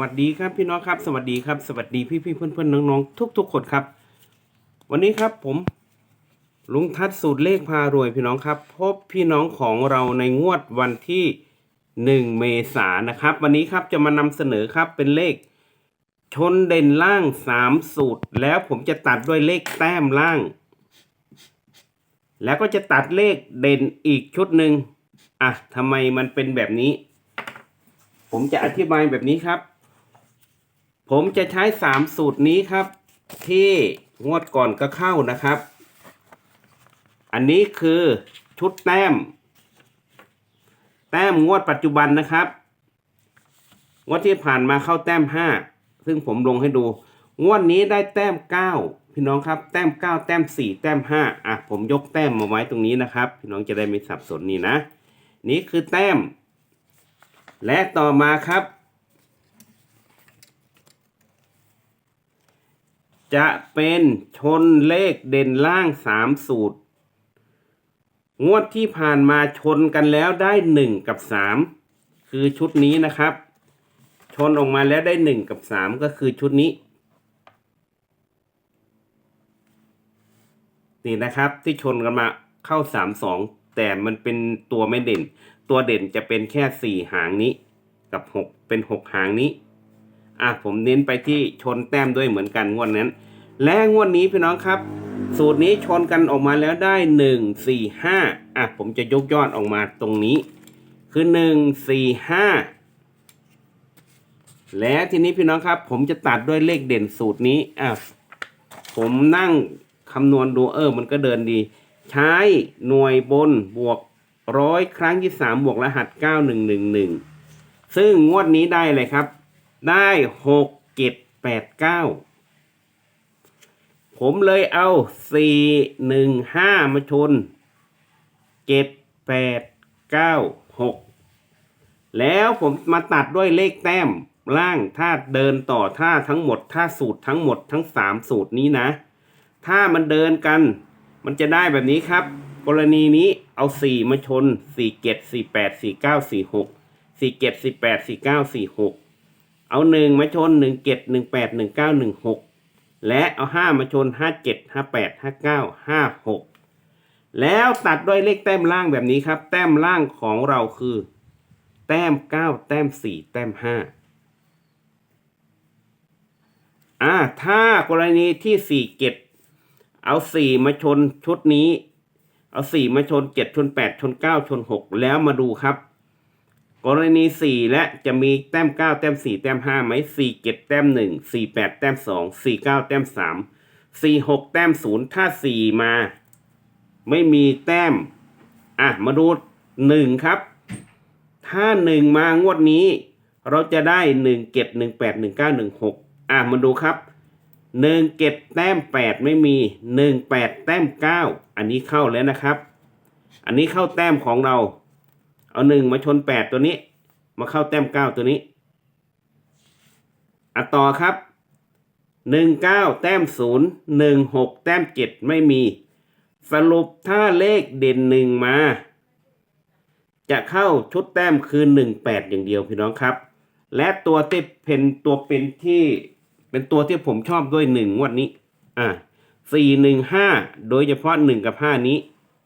วัสดีครับพี่น้องครับ สวัสดีครับ สวัสดีพี่พี่เพื่อนเพื่อนๆน้องๆทุกคนครับ วันนี้ครับผม ลุงทัศสูตรเลขพารวยพี่น้องครับ พบพี่น้องของเราในงวดวันที่หนึ่งเมษายนนะครับ วันนี้ครับจะมานำเสนอครับเป็นเลข ชนเด่นล่างสามสูตร แล้วผมจะตัดด้วยเลขแต้มล่าง แล้วก็จะตัดเลขเด่นอีกชุดหนึ่งอะทำไมมันเป็นแบบนี้ ผมจะอธิบายแบบนี้ครับ ผมจะใช้สามสูตรนี้ครับ ที่งวดก่อนก็เข้านะครับ อันนี้คือชุดแต้ม แต้มงวดปัจจุบันนะครับ งวดที่ผ่านมาเข้าแต้มห้าซึ่งผมลงให้ดู งวดนี้ได้แต้มเก้าพี่น้องครับ แต้มเก้าแต้มสี่แต้มห้าอะผมยกแต้มมาไว้ตรงนี้นะครับ พี่น้องจะได้ไม่สับสนนี่นะ นี่คือแต้ม และต่อมาครับ จะเป็นชนเลขเด่นล่างสามสูตร งวดที่ผ่านมาชนกันแล้วได้หนึ่งกับสามคือชุดนี้นะครับ ชนออกมาแล้วได้หนึ่งกับสามก็คือชุดนี้ นี่นะครับที่ชนกันมาเข้าสามสองแต่มันเป็นตัวไม่เด่น ตัวเด่นจะเป็นแค่สี่หางนี้ กับหกเป็นหกหางนี้ อะผมเน้นไปที่ชนแต้มด้วยเหมือนกันงวดนั้น และงวดนี้พี่น้องครับ สูตรนี้ชนกันออกมาแล้วได้หนึ่งสี่ห้าอะผมจะยกยอดออกมาตรงนี้ คือหนึ่งสี่ห้าและทีนี้พี่น้องครับ ผมจะตัดด้วยเลขเด่นสูตรนี้อะผมนั่งคำนวณดูเออมันก็เดินดี ใช้หน่วยบนบวกร้อยครั้งที่สามบวกรหัสเก้าหนึ่งหนึ่งหนึ่งซึ่งงวดนี้ได้เลยครับ ได้หกเจ็ดแปดเก้าผมเลยเอาสี่หนึ่งห้ามาชนเจ็ดแปดเก้าหกแล้วผมมาตัดด้วยเลขแต้มล่างถ้าเดินต่อถ้าทั้งหมดถ้าสูตรทั้งหมดทั้งสามสูตรนี้นะ ถ้ามันเดินกัน มันจะได้แบบนี้ครับ กรณีนี้เอาสี่มาชนสี่เจ็ดสี่แปดสี่เก้าสี่หกสี่เจ็ดสี่แปดสี่เก้าสี่หก เอาหนึ่งมาชนหนึ่งเจ็ดหนึ่งแปดหนึ่งเก้าหนึ่งหกและเอาห้ามาชนห้าเจ็ดห้าแปดห้าเก้าห้าหกแล้วตัดด้วยเลขแต้มล่างแบบนี้ครับ แต้มล่างของเราคือ แต้มเก้าแต้มสี่แต้มห้าอ่าถ้ากรณีที่สี่เจ็ดเอาสี่มาชนชุดนี้ เอาสี่มาชนเจ็ดชนแปดชนเก้าชนหกแล้วมาดูครับ กรณีสี่และจะมีแต้มเก้าแต้มสี่แต้มห้าไหมสี่เจ็ดแต้มหนึ่งสี่แปดแต้มสองสี่เก้าแต้มสามสี่หกแต้มศูนย์ถ้าสี่มา ไม่มีแต้ม อะ มาดูหนึ่งครับ ถ้าหนึ่งมางวดนี้ เราจะได้หนึ่งเจ็ดหนึ่งแปดหนึ่งเก้าหนึ่งหกอะ มาดูครับหนึ่งเจ็ดแต้มแปดไม่มีหนึ่งแปดแต้มเก้าอันนี้เข้าแล้วนะครับ อันนี้เข้าแต้มของเรา เอาหนึ่งมาชนแปดตัวนี้ มาเข้าแต้มเก้าตัวนี้อะต่อครับหนึ่งเก้าแต้มศูนย์หนึ่งหกแต้มเจ็ดไม่มี สรุปถ้าเลขเด่นหนึ่งมา จะเข้าชุดแต้มคือหนึ่งแปดอย่างเดียวพี่น้องครับ และตัวที่เป็นตัวเป็นที่เป็นตัวที่ผมชอบด้วยหนึ่งวดนี้ อ่าสี่หนึ่งห้าโดยเฉพาะหนึ่งกับห้านี้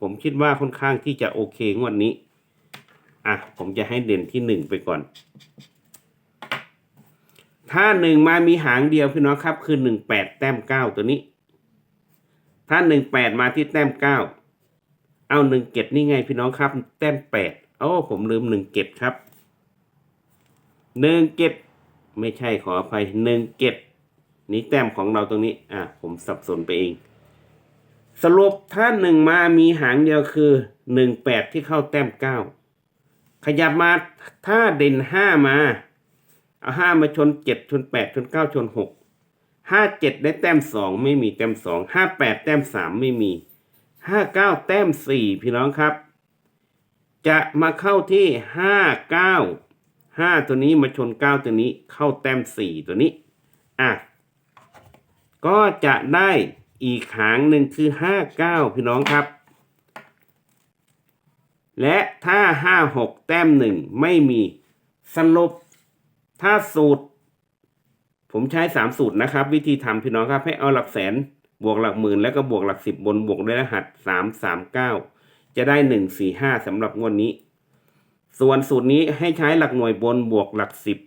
ผมคิดว่าค่อนข้างที่จะโอเคงวดนี้ อะผมจะให้เด่นที่หนึ่งไปก่อน ถ้าหนึ่งมามีหางเดียวพี่น้องครับ คือหนึ่งแปดแต้มเก้าตัวนี้ ถ้าหนึ่งแปดมาที่แต้มเก้าเอาหนึ่งเก็ดนี่ไงพี่น้องครับ แต้มแปดโอ้ผมลืมหนึ่งเก็ดครับหนึ่งเก็ดไม่ใช่ขออภัยหนึ่งเก็ดนี่แต้มของเราตรงนี้อะผมสับสนไปเอง สรุปถ้าหนึ่งมามีหางเดียวคือหนึ่งแปดที่เข้าแต้มเก้า ขยับมาถ้าเด่นห้ามาเอาห้ามาชนเจ็ดชนแปดชนเก้าชนหกห้าเจ็ดได้แต้มสองไม่มีแต้มสองห้าแปดแต้มสามไม่มีห้าเก้าแต้มสี่พี่น้องครับ จะมาเข้าที่ห้าเก้าห้าตัวนี้มาชนเก้าตัวนี้เข้าแต้มสี่ตัวนี้อะก็จะได้อีกหางหนึ่งคือห้าเก้าพี่น้องครับ และถ้าห้าหกแต้มหนึ่งไม่มีสรุป ถ้าสูตร ผมใช้สามสูตรนะครับ วิธีทำพี่น้องครับ ให้เอาหลักแสน บวกหลักหมื่น แล้วก็บวกหลักสิบบนบวกด้วยรหัสสามสามเก้าจะได้หนึ่งสี่ห้าสำหรับงวดนี้ ส่วนสูตรนี้ให้ใช้หลักหน่วยบนบวกหลักสิบ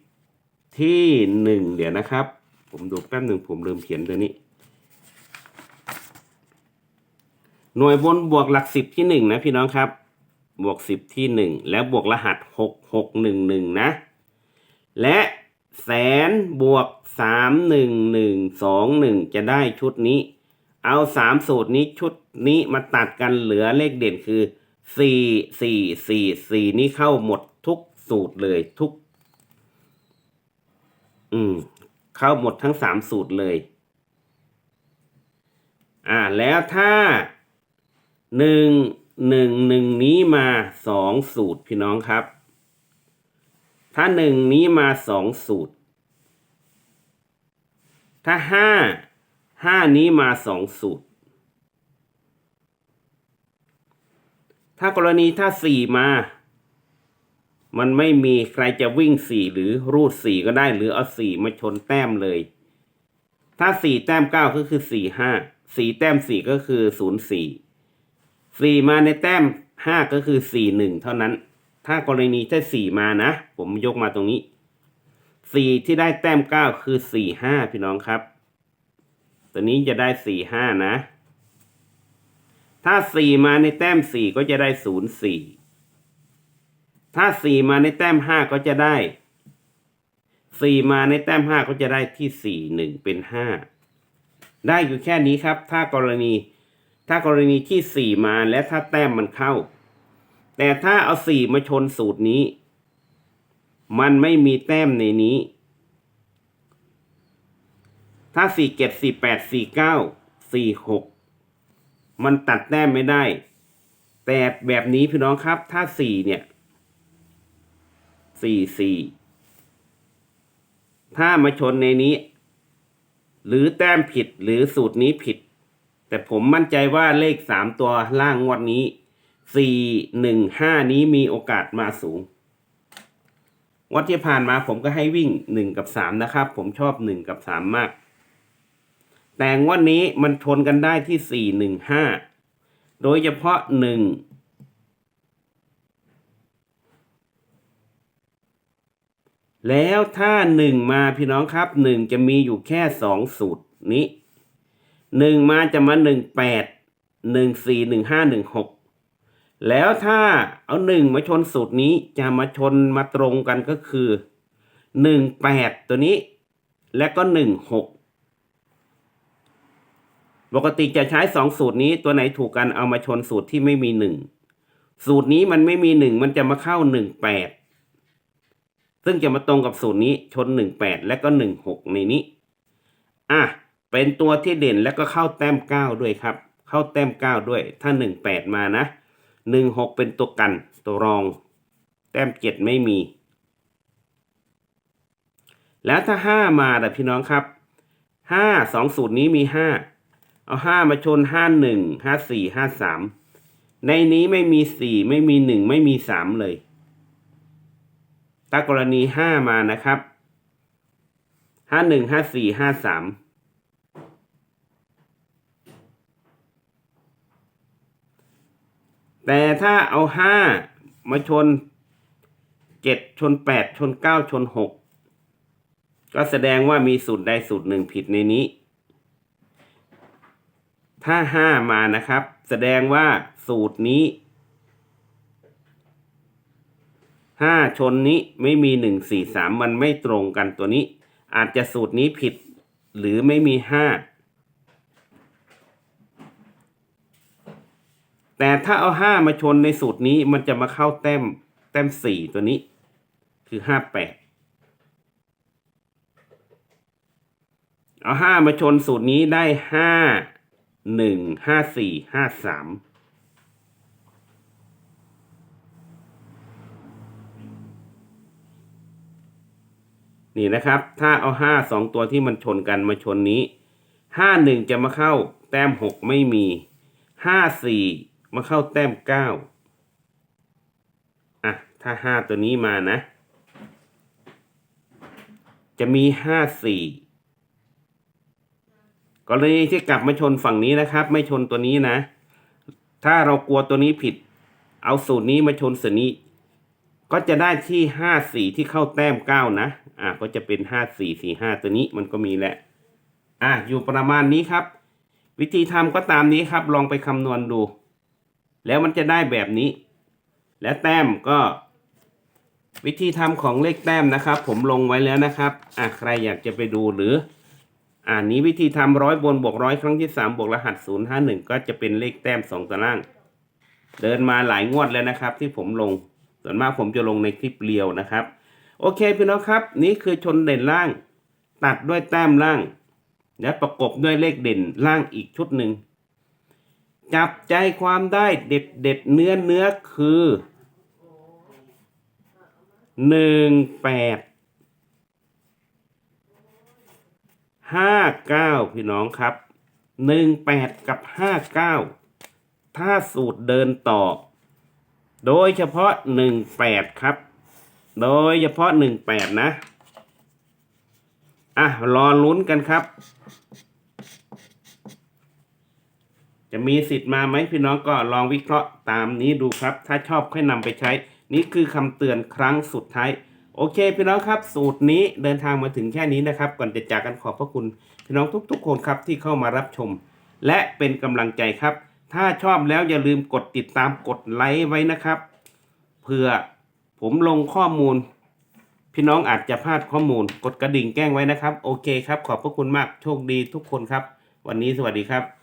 ที่หนึ่งเดี๋ยวนะครับ ผมดูแป๊บหนึ่งผมลืมเขียนตัวนี้หน่วยบนบวกหลักสิบที่หนึ่งนะพี่น้องครับ บวกสิบที่หนึ่งแล้วบวกรหัสหกหกหนึ่งหนึ่งนะ และแสนบวกสามหนึ่งหนึ่งสองหนึ่งจะได้ชุดนี้ เอาสามสูตรนี้ชุดนี้มาตัดกันเหลือเลขเด่นคือสี่สี่สี่สี่นี้เข้าหมดทุกสูตรเลยทุก อืม เข้าหมดทั้งสามสูตรเลย อ่า แล้วถ้าหนึ่ง หนึ่งหนึ่งนี้มาสองสูตรพี่น้องครับ ถ้าหนึ่งนี้มาสองสูตร ถ้าห้าห้านี้มาสองสูตร ถ้ากรณีถ้าสี่มา มันไม่มีใครจะวิ่งสี่หรือรูดสี่ก็ได้หรือเอาสี่มาชนแต้มเลย ถ้าสี่แต้มเก้าก็คือสี่ห้าสี่แต้มสี่ก็คือศูนย์สี่ สี่มาในแต้มห้าก็คือสี่หนึ่งเท่านั้น ถ้ากรณีถ้าสี่มานะ ผมยกมาตรงนี้สี่ที่ได้แต้มเก้าคือสี่ห้าพี่น้องครับ ตัวนี้จะได้สี่ห้านะ ถ้าสี่มาในแต้มสี่ก็จะได้ศูนย์สี่ถ้าสี่มาในแต้มห้าก็จะได้สี่มาในแต้มห้าก็จะได้ที่สี่หนึ่งเป็นห้าได้อยู่แค่นี้ครับ ถ้ากรณี ถ้ากรณีที่สี่มาและถ้าแต้มมันเข้า แต่ถ้าเอาสี่มาชนสูตรนี้ มันไม่มีแต้มในนี้ ถ้าสี่เจ็ดสี่แปดสี่เก้าสี่หกมันตัดแต้มไม่ได้ แต่แบบนี้พี่น้องครับ ถ้าสี่เนี่ยสี่สี่ถ้ามาชนในนี้ หรือแต้มผิดหรือสูตรนี้ผิด แต่ผมมั่นใจว่าเลขสามตัวล่างงวดนี้สี่หนึ่งห้านี้มีโอกาสมาสูงวัดที่ผ่านมาผมก็ให้วิ่งหนึ่งกับสามนะครับ ผมชอบหนึ่งกับสามมาก แต่งวันนี้มันชนกันได้ที่สี่หนึ่งห้าโดยเฉพาะหนึ่งแล้วถ้าหนึ่งมาพี่น้องครับหนึ่งจะมีอยู่แค่สองสูตรนี้ หนึ่งมาจะมาหนึ่งแปดหนึ่งสี่หนึ่งห้าหนึ่งหกแล้วถ้าเอาหนึ่งมาชนสูตรนี้จะมาชนมาตรงกันก็คือหนึ่งแปดตัวนี้ และก็หนึ่งหกปกติจะใช้สองสูตรนี้ตัวไหนถูกกันเอามาชนสูตรที่ไม่มีหนึ่งสูตรนี้มันไม่มีหนึ่งมันจะมาเข้าหนึ่งแปดซึ่งจะมาตรงกับสูตรนี้ชนหนึ่งแปดและก็หนึ่งหกในนี้ อะ เป็นตัวที่เด่นและก็เข้าแต้มเก้าด้วยครับ เข้าแต้มเก้าด้วย ถ้าหนึ่งแปดมานะหนึ่งหกเป็นตัวกันตัวรอง แต้มเจ็ดไม่มี แล้วถ้าห้ามาแต่พี่น้องครับห้าสองสูตรนี้มีห้าเอาห้ามาชนห้าหนึ่งห้าสี่ห้าสามในนี้ไม่มีสี่ไม่มีหนึ่งไม่มีสามเลย ถ้ากรณีห้ามานะครับห้าหนึ่งห้าสี่ห้าสาม แต่ถ้าเอาห้ามาชนเจ็ดชนแปดชนเก้าชนหกก็แสดงว่ามีสูตรใดสูตรหนึ่งผิดในนี้ ถ้าห้ามานะครับ แสดงว่าสูตรนี้ห้าชนนี้ไม่มีหนึ่งสี่สามมันไม่ตรงกันตัวนี้ อาจจะสูตรนี้ผิด หรือไม่มีห้า แต่ถ้าเอาห้ามาชนในสูตรนี้มันจะมาเข้าแต้มแต้มสี่ตัวนี้ คือห้าแปดเอาห้ามาชนสูตรนี้ได้ห้าหนึ่งห้าสี่ห้าสามนี่นะครับ ถ้าเอาห้าสองตัวที่มันชนกันมาชนนี้ห้าหนึ่งจะมาเข้า แต้มหกไม่มีห้าสี่ มาเข้าแต้มเก้าอะ ถ้าห้าตัวนี้มานะ จะมีห้าสี่กรณีที่กลับมาชนฝั่งนี้นะครับ ไม่ชนตัวนี้นะ ถ้าเรากลัวตัวนี้ผิด เอาสูตรนี้มาชนสูตรนี้ ก็จะได้ที่ห้าสี่ที่เข้าแต้มเก้านะ อะก็จะเป็นห้าสี่สี่ห้าตัวนี้มันก็มีแหละ อะอยู่ประมาณนี้ครับ วิธีทำก็ตามนี้ครับ ลองไปคำนวณดู แล้วมันจะได้แบบนี้ และแต้มก็ วิธีทำของเลขแต้มนะครับ ผมลงไว้แล้วนะครับอะใครอยากจะไปดูหรืออ่านี้วิธีทำร้อยบนบวกร้อยครั้งที่สามบวกรหัสศูนย์ห้าหนึ่งก็จะเป็นเลขแต้มสองตาราง เดินมาหลายงวดแล้วนะครับ ที่ผมลง ส่วนมากผมจะลงในคลิปเรียวนะครับ โอเคพี่น้องครับ นี่คือชนเด่นล่าง ตัดด้วยแต้มล่าง และประกบด้วยเลขเด่นล่างอีกชุดหนึ่ง จับใจความได้เด็ดเด็ดเนื้อเนื้อคือหนึ่งแปดห้าเก้าพี่น้องครับหนึ่งแปดกับห้าเก้าถ้าสูตรเดินต่อ โดยเฉพาะหนึ่งแปดครับ โดยเฉพาะหนึ่งแปดนะ อะ รอลุ้นกันครับ จะมีสิทธิ์มาไหมพี่น้องก็ลองวิเคราะห์ตามนี้ดูครับ ถ้าชอบค่อยนำไปใช้ นี่คือคำเตือนครั้งสุดท้าย โอเค พี่น้องครับ สูตรนี้เดินทางมาถึงแค่นี้นะครับ ก่อนจะจากกันขอบพระคุณ พี่น้องทุกๆ คนครับที่เข้ามารับชม และเป็นกำลังใจครับ ถ้าชอบแล้วอย่าลืมกดติดตามกดไลค์ไว้นะครับเพื่อผมลงข้อมูล พี่น้องอาจจะพลาดข้อมูล กดกระดิ่งแจ้งไว้นะครับ โอเคครับ ขอบพระคุณมากโชคดีทุกคนครับ วันนี้สวัสดีครับ